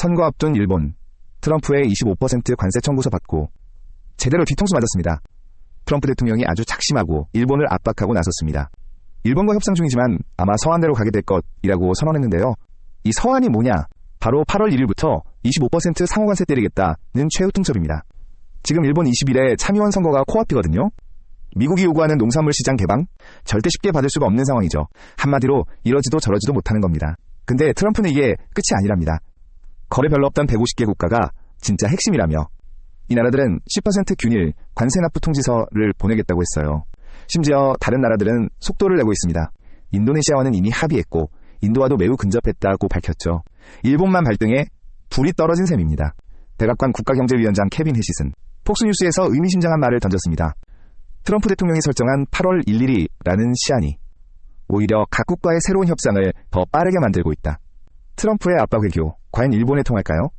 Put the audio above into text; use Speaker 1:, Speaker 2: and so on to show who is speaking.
Speaker 1: 선거 앞둔 일본. 트럼프의 25% 관세 청구서 받고 제대로 뒤통수 맞았습니다. 트럼프 대통령이 아주 작심하고 일본을 압박하고 나섰습니다. 일본과 협상 중이지만 아마 서한대로 가게 될 것이라고 선언했는데요. 이 서한이 뭐냐? 바로 8월 1일부터 25% 상호관세 때리겠다는 최후 통첩입니다. 지금 일본 20일에 참의원 선거가 코앞이거든요. 미국이 요구하는 농산물 시장 개방? 절대 쉽게 받을 수가 없는 상황이죠. 한마디로 이러지도 저러지도 못하는 겁니다. 근데 트럼프는 이게 끝이 아니랍니다. 거래 별로 없던 150개 국가가 진짜 핵심이라며 이 나라들은 10% 균일 관세 납부 통지서를 보내겠다고 했어요. 심지어 다른 나라들은 속도를 내고 있습니다. 인도네시아와는 이미 합의했고 인도와도 매우 근접했다고 밝혔죠. 일본만 발등에 불이 떨어진 셈입니다. 백악관 국가경제위원장 케빈 해시슨 폭스뉴스에서 의미심장한 말을 던졌습니다. 트럼프 대통령이 설정한 8월 1일이라는 시한이 오히려 각국과의 새로운 협상을 더 빠르게 만들고 있다. 트럼프의 압박 외교, 과연 일본에 통할까요?